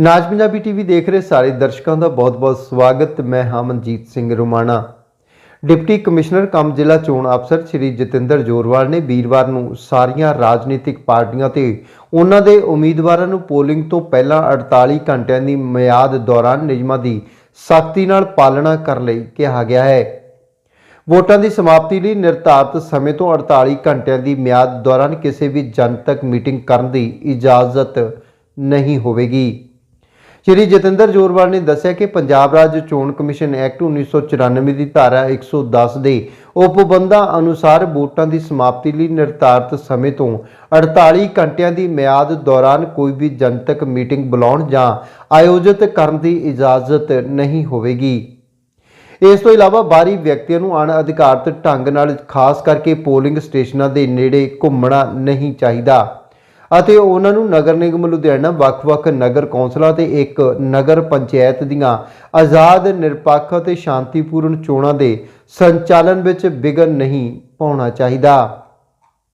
ਨਾਜ Punjabi TV ਦੇਖ ਰਹੇ ਸਾਰੇ ਦਰਸ਼ਕਾਂ ਦਾ ਬਹੁਤ-ਬਹੁਤ ਸਵਾਗਤ। ਮੈਂ ਹਾਂ Manjeet Singh Rumana. Deputy commissioner cum ਜ਼ਿਲ੍ਹਾ ਚੋਣ ਅਫਸਰ ਸ਼੍ਰੀ ਜਤਿੰਦਰ ਜੋਰਵਾਲ ਨੇ ਵੀਰਵਾਰ ਨੂੰ ਸਾਰੀਆਂ ਰਾਜਨੀਤਿਕ ਪਾਰਟੀਆਂ ਤੇ ਉਹਨਾਂ ਦੇ ਉਮੀਦਵਾਰਾਂ ਨੂੰ ਪੋਲਿੰਗ ਤੋਂ ਪਹਿਲਾਂ 48 ਘੰਟਿਆਂ ਦੀ ਮਿਆਦ ਦੌਰਾਨ ਨਿਯਮਾਂ ਦੀ ਸਖਤੀ ਨਾਲ ਪਾਲਣਾ ਕਰਨ ਲਈ ਕਿਹਾ ਗਿਆ ਹੈ। ਵੋਟਾਂ ਦੀ ਸਮਾਪਤੀ ਲਈ ਨਿਰਧਾਰਤ ਸਮੇਂ ਤੋਂ 48 ਘੰਟਿਆਂ ਦੀ ਮਿਆਦ ਦੌਰਾਨ ਕਿਸੇ ਵੀ ਜਨਤਕ ਮੀਟਿੰਗ ਕਰਨ ਦੀ ਇਜਾਜ਼ਤ ਨਹੀਂ ਹੋਵੇਗੀ। ਸ਼੍ਰੀ ਜਤਿੰਦਰ ਜੋਰਵਾਲ ਨੇ ਦੱਸਿਆ ਕਿ ਪੰਜਾਬ ਰਾਜ ਚੋਣ ਕਮਿਸ਼ਨ ਐਕਟ 1994 ਦੀ ਧਾਰਾ 110 ਦੇ ਉਪਬੰਧਾਂ ਅਨੁਸਾਰ ਵੋਟਾਂ ਦੀ ਸਮਾਪਤੀ ਲਈ ਨਿਰਧਾਰਤ ਸਮੇਂ ਤੋਂ 48 ਘੰਟਿਆਂ ਦੀ ਮਿਆਦ ਦੌਰਾਨ ਕੋਈ ਵੀ ਜਨਤਕ ਮੀਟਿੰਗ ਬੁਲਾਉਣ ਜਾਂ ਆਯੋਜਿਤ ਕਰਨ ਦੀ ਇਜਾਜ਼ਤ ਨਹੀਂ ਹੋਵੇਗੀ। ਇਸ ਤੋਂ ਇਲਾਵਾ ਬਾਹਰੀ ਵਿਅਕਤੀਆਂ ਨੂੰ ਅਣਅਧਿਕਾਰਤ ਢੰਗ ਨਾਲ ਖਾਸ ਕਰਕੇ ਪੋਲਿੰਗ ਸਟੇਸ਼ਨਾਂ ਦੇ ਨੇੜੇ ਘੁੰਮਣਾ ਨਹੀਂ ਚਾਹੀਦਾ। ਅਤੇ ਉਹਨਾਂ ਨੂੰ ਨਗਰ ਨਿਗਮ ਲੁਧਿਆਣਾ, ਵੱਖ-ਵੱਖ ਨਗਰ ਕੌਂਸਲਾਂ ਤੇ ਇੱਕ ਨਗਰ ਪੰਚਾਇਤ ਦੀਆਂ ਆਜ਼ਾਦ, ਨਿਰਪੱਖ ਅਤੇ ਸ਼ਾਂਤੀਪੂਰਨ ਚੋਣਾਂ ਦੇ ਸੰਚਾਲਨ ਵਿੱਚ ਵਿਘਨ ਨਹੀਂ ਪਾਉਣਾ ਚਾਹੀਦਾ।